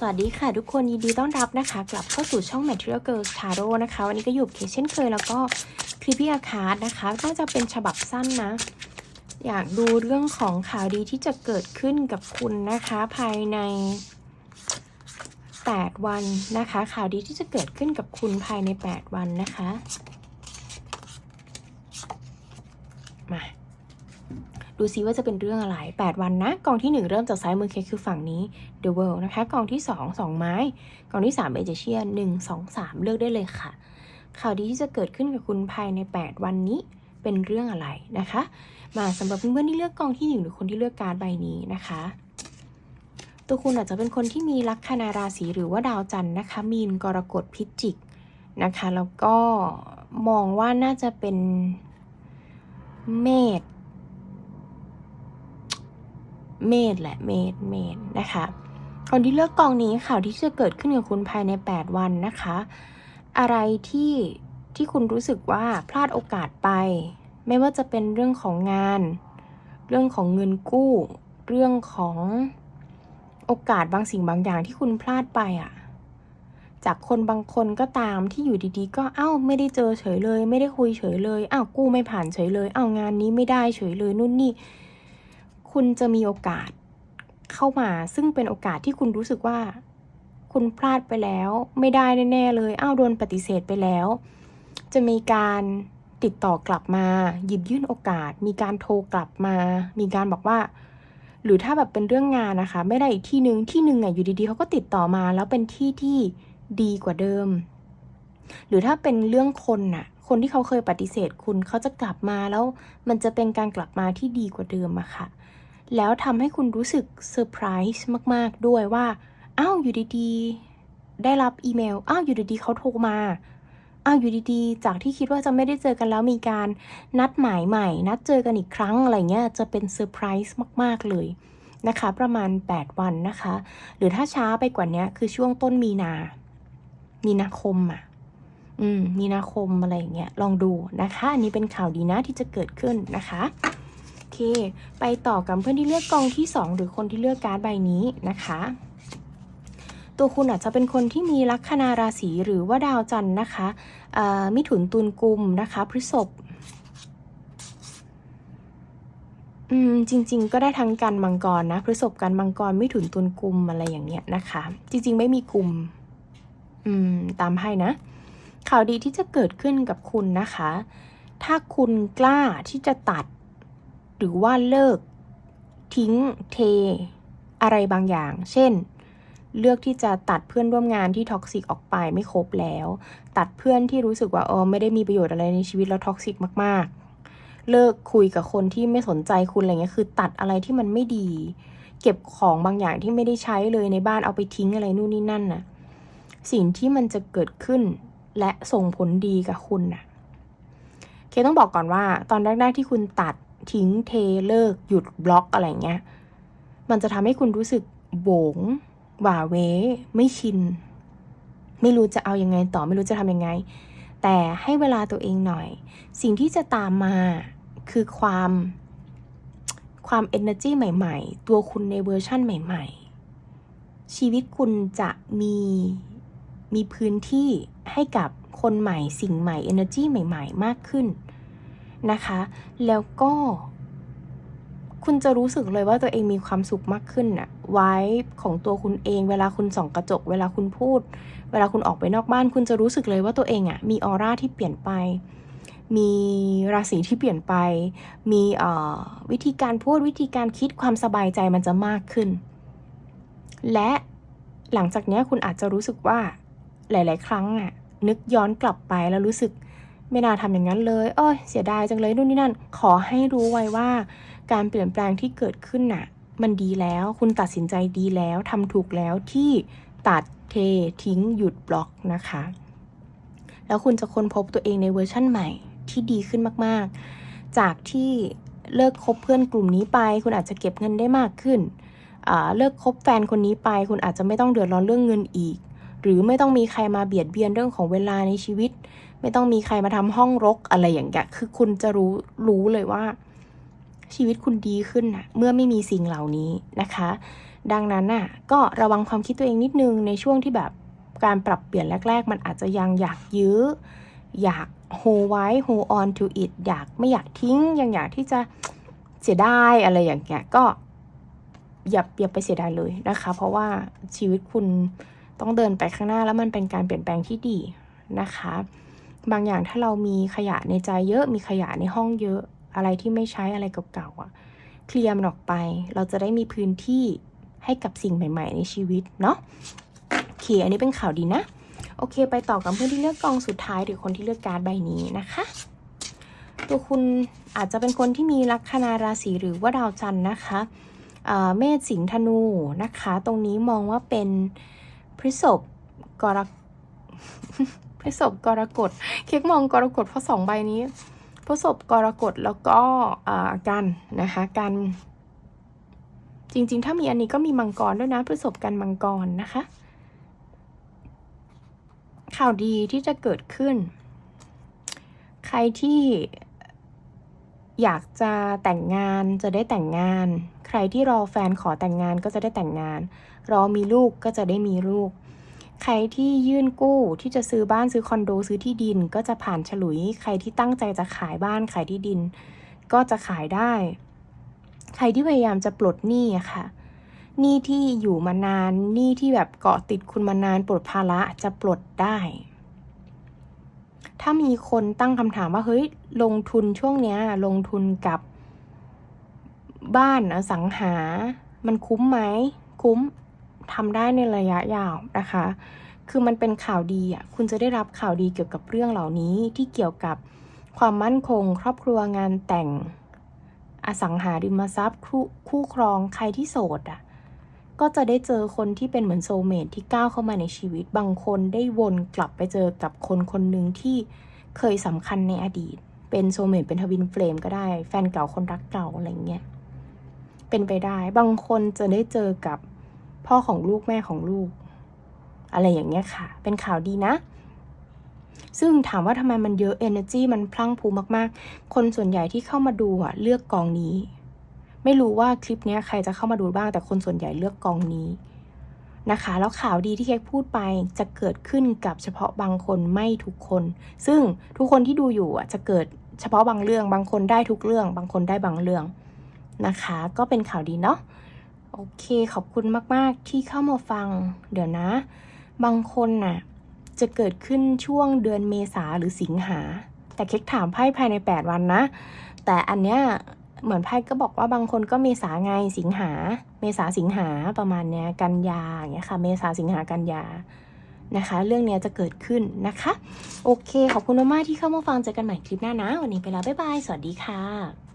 สวัสดีค่ะทุกคนยินดีต้อนรับนะคะ กลับเข้าสู่ช่อง Material Girls Tarot นะคะ วันนี้ก็อยู่เคเช่นเคยแล้วก็คลิปพี่อาคาร์ดนะคะน่าจะเป็นฉบับสั้นนะ อยากดูเรื่องของข่าวดีที่จะเกิดขึ้นกับคุณนะคะ ภายใน 8 วันนะคะ ข่าวดีที่จะเกิดขึ้นกับคุณภายใน 8 วันนะคะ มา ดูซิว่าจะเป็นเรื่องอะไร 8 วันนะ กองที่ 1 เริ่มจากซ้ายมือเคคือฝั่งนี้ The World นะคะ กองที่ 2 2 ไม้ กองที่3เอเจเชีย1 2 3 เลือกได้เลยค่ะ ข่าวดีที่จะเกิดขึ้นกับคุณภายใน 8 วันนี้เป็นเรื่องอะไรนะคะ มาสำหรับเพื่อนๆที่เลือกกองที่1หรือคนที่เลือกการดใบนี้นะคะ ตัวคุณอาจจะเป็นคนที่มีลัคนาราศีหรือว่าดาวจันทร์นะคะ มีนกรกฎพิจิกนะคะ แล้วก็มองว่าน่าจะเป็นเมษ เมษแหละเมษเมษนะคะคนที่เลือกกองนี้ข่าวที่จะเกิดขึ้นกับคุณภายใน 8 วันนะคะ อะไรที่ที่คุณรู้สึกว่าพลาดโอกาสไป ไม่ว่าจะเป็นเรื่องของงาน เรื่องของเงินกู้ เรื่องของโอกาสบางสิ่งบางอย่างที่คุณพลาดไปอะ่ะจากคนบางคนก็ตามที่อยู่ดีๆ ก็เอ้าไม่ได้เจอเฉยเลย ไม่ได้คุยเฉยเลยอ้าวกู้ไม่ผ่านเฉยเลยอ้าวงานนี้ไม่ได้เฉยเลยนู่นนี่ คุณจะมีโอกาสเข้ามาซึ่งเป็นโอกาสที่คุณรู้สึกว่า คุณพลาดไปแล้ว ไม่ได้แน่ๆเลยอ้าวโดนปฏิเสธไปแล้ว จะมีการติดต่อกลับมา หยิบยื่นโอกาส มีการโทรกลับมา มีการบอกว่า หรือถ้าแบบเป็นเรื่องงานนะคะ ไม่ได้อีกที่หนึ่งที่หนึ่งอะอยู่ดีๆเขาก็ติดต่อมา แล้วเป็นที่ที่ดีกว่าเดิม หรือถ้าเป็นเรื่องคนน่ะ คนที่เขาเคยปฏิเสธคุณเขาจะกลับมาแล้วมันจะเป็นการกลับมาที่ดีกว่าเดิมอะค่ะ แล้วทำให้คุณรู้สึกเซอร์ไพรส์มากๆด้วยว่าอ้าวอยู่ดีๆ ได้รับอีเมลอ้าวอยู่ดีๆเขาโทรมาอ้าวอยู่ดีๆ จากที่คิดว่าจะไม่ได้เจอกันแล้วมีการนัดหมายใหม่ นัดเจอกันอีกครั้งอะไรเงี้ยจะเป็นเซอร์ไพรส์มากๆเลยนะคะ ประมาณ 8 วันนะคะ หรือถ้าช้าไปกว่านี้คือช่วงต้นมีนา มีนาคมอะ อืม มีนาคมอะไรอย่างเงี้ยลองดูนะคะ อันนี้เป็นข่าวดีนะที่จะเกิดขึ้นนะคะ เค ไปต่อกับเพื่อนที่เลือกกองที่ 2 หรือคนที่เลือกการ์ดใบนี้นะคะ ตัวคุณอาจจะเป็นคนที่มีลัคนาราศีหรือว่าดาวจันทร์นะคะมิถุนตุลกุมนะคะพฤษภอืมจริง ๆ ก็ได้ทั้งกันมังกรนะพฤษภกันมังกรมิถุนตุลกุมอะไรอย่างเงี้ยนะคะ จริง ๆ ไม่มีกุมอืมตามให้นะ ข่าวดีที่จะเกิดขึ้นกับคุณนะคะ ถ้าคุณกล้าที่จะตัด หรือว่าเลิก ทิ้งเท อะไรบางอย่าง เช่น เลือกที่จะตัดเพื่อนร่วมงานที่ท็อกซิกออกไปไม่ครบแล้ว ตัดเพื่อนที่รู้สึกว่าเออไม่ได้มีประโยชน์อะไรในชีวิตแล้วท็อกซิกมาก ๆ เลิกคุยกับคนที่ไม่สนใจคุณอะไรเงี้ยคือตัดอะไรที่มันไม่ดี เก็บของบางอย่างที่ไม่ได้ใช้เลยในบ้านเอาไปทิ้งอะไรนู่นนี่นั่นน่ะสิ่งที่มันจะเกิดขึ้นและส่งผลดีกับคุณน่ะ เคต้องบอกก่อนว่า ตอนแรกๆที่คุณตัด ทิ้งเทเลิกหยุดบล็อกอะไรเงี้ย มันจะทำให้คุณรู้สึกโบงหว่า เวไม่ชิน ไม่รู้จะเอายังไงต่อไม่รู้จะทำยังไง แต่ให้เวลาตัวเองหน่อย สิ่งที่จะตามมาคือความความ energy ใหม่ ๆ ตัวคุณในเวอร์ชั่นใหม่ ๆ ชีวิตคุณจะมีมีพื้นที่ให้กับคนใหม่สิ่งใหม่ energy ใหม่ ๆ มากขึ้น นะคะ แล้วก็คุณจะรู้สึกเลยว่าตัวเองมีความสุขมากขึ้นอะไว้ของตัวคุณเอง เวลาคุณส่องกระจก เวลาคุณพูด เวลาคุณออกไปนอกบ้าน คุณจะรู้สึกเลยว่าตัวเองอะมีออร่าที่เปลี่ยนไป มีราศีที่เปลี่ยนไป มีวิธีการพูดวิธีการคิดความสบายใจมันจะมากขึ้น และหลังจากนี้คุณอาจจะรู้สึกว่าหลาย ๆ ครั้งอะนึกย้อนกลับไปแล้วรู้สึก ไม่น่าทำอย่างนั้นเลย เอ้ย เสียดายจังเลยนู่นนี่นั่น ขอให้รู้ไว้ว่า การเปลี่ยนแปลงที่เกิดขึ้นน่ะ มันดีแล้ว คุณตัดสินใจดีแล้วทำถูกแล้วที่ตัดเททิ้งหยุดบล็อกนะคะ แล้วคุณจะค้นพบตัวเองในเวอร์ชั่นใหม่ที่ดีขึ้นมาก ๆ จากที่เลิกคบเพื่อนกลุ่มนี้ไป คุณอาจจะเก็บเงินได้มากขึ้น เลิกคบแฟนคนนี้ไป คุณอาจจะไม่ต้องเดือดร้อนเรื่องเงินอีก หรือไม่ต้องมีใครมาเบียดเบียนเรื่องของเวลาในชีวิต ไม่ต้องมีใครมาทำห้องรกอะไรอย่างเงี้ยคือคุณจะรู้รู้เลยว่า ชีวิตคุณดีขึ้นนะเมื่อไม่มีสิ่งเหล่านี้นะคะ ดังนั้นน่ะก็ระวังความคิดตัวเองนิดนึงในช่วงที่แบบการปรับเปลี่ยนแรก ๆ มันอาจจะยังอยากยื้อ อยาก hold ไว้ hold on to it อยากไม่อยากทิ้งยังอยากที่จะเสียดายอะไรอย่างเงี้ยก็อย่าอย่าไปเสียดายเลยนะคะ เพราะว่าชีวิตคุณต้องเดินไปข้างหน้าแล้วมันเป็นการเปลี่ยนแปลงที่ดีนะคะ บางอย่างถ้าเรามีขยะในใจเยอะมีขยะในห้องเยอะ อะไรที่ไม่ใช้อะไรเก่าๆอะเคลียร์มันออกไป เราจะได้มีพื้นที่ให้กับสิ่งใหม่ ๆ ในชีวิตเนาะโอเคอันนี้เป็นข่าวดีนะ โอเค ไปต่อกับเพื่อนที่เลือกกองสุดท้ายหรือคนที่เลือกการ์ดใบนี้นะคะ ตัวคุณอาจจะเป็นคนที่มีลัคนาราศีหรือว่าดาวจันทร์นะคะเอ่อเมษสิงห์ธนูนะคะ ตรงนี้มองว่าเป็นพฤษภกรก พฤษภกรกฎเค้กมองกรกฎเพราะสองใบนี้พฤษภกรกฎแล้วก็กันนะคะกันจริง ๆ ถ้ามีอันนี้ก็มีมังกรด้วยนะพฤษภกันมังกรนะคะ ข่าวดีที่จะเกิดขึ้น ใครที่อยากจะแต่งงานจะได้แต่งงาน ใครที่รอแฟนขอแต่งงานก็จะได้แต่งงาน รอมีลูกก็จะได้มีลูก ใครที่ยื่นกู้ที่จะซื้อบ้านซื้อคอนโดซื้อที่ดิน ก็จะผ่านฉลุย ใครที่ตั้งใจจะขายบ้านขายที่ดิน ก็จะขายได้ ใครที่พยายามจะปลดหนี้อะค่ะหนี้ที่อยู่มานานหนี้ที่แบบเกาะติดคุณมานานปลดภาระจะปลดได้ ถ้ามีคนตั้งคำถามว่าเฮ้ยลงทุนช่วงเนี้ย ลงทุนกับบ้านอสังหา มันคุ้มไหม คุ้ม ทำได้ในระยะยาวนะคะ คือมันเป็นข่าวดีอะคุณจะได้รับข่าวดีเกี่ยวกับเรื่องเหล่านี้ที่เกี่ยวกับความมั่นคง ครอบครัวงานแต่งอสังหาริมทรัพย์คู่ครองใครที่โสดอะก็จะได้เจอคนที่เป็นเหมือนโซเมทที่ก้าวเข้ามาในชีวิต บางคนได้วนกลับไปเจอกับคนคนหนึ่งที่เคยสำคัญในอดีต เป็นโซเมทเป็นทวินเฟลมก็ได้ แฟนเก่าคนรักเก่าอะไรเงี้ย เป็นไปได้ บางคนจะได้เจอกับ พ่อของลูกแม่ของลูก อะไรอย่างเงี้ยค่ะ เป็นข่าวดีนะ ซึ่งถามว่าทำไมมันเยอะ energy มันพลั่งพูมากๆ คนส่วนใหญ่ที่เข้ามาดูอะเลือกกองนี้ ไม่รู้ว่าคลิปเนี้ยใครจะเข้ามาดูบ้าง แต่คนส่วนใหญ่เลือกกองนี้นะคะแล้วข่าวดีที่เค้กพูดไปจะเกิดขึ้นกับเฉพาะบางคนไม่ทุกคน ซึ่งทุกคนที่ดูอยู่อะจะเกิดเฉพาะบางเรื่อง บางคนได้ทุกเรื่อง บางคนได้บางเรื่องนะคะ ก็เป็นข่าวดีเนาะ โอเคขอบคุณมาก ๆ ที่เข้ามาฟัง เดี๋ยวนะ บางคนน่ะ จะเกิดขึ้นช่วงเดือนเมษาหรือสิงหา แต่เค้กถามไพ่ภายใน 8 วันนะ แต่อันเนี้ยเหมือนไพ่ก็บอกว่าบางคนก็เมษาไงสิงหา เมษาสิงหาประมาณเนี้ยกันยาอย่างเงี้ยค่ะเมษาสิงหากันยานะคะ เรื่องเนี้ยจะเกิดขึ้นนะคะ โอเค ขอบคุณมากที่เข้ามาฟังเจอกันใหม่คลิปหน้านะ วันนี้ไปแล้ว บ๊ายบาย สวัสดีค่ะ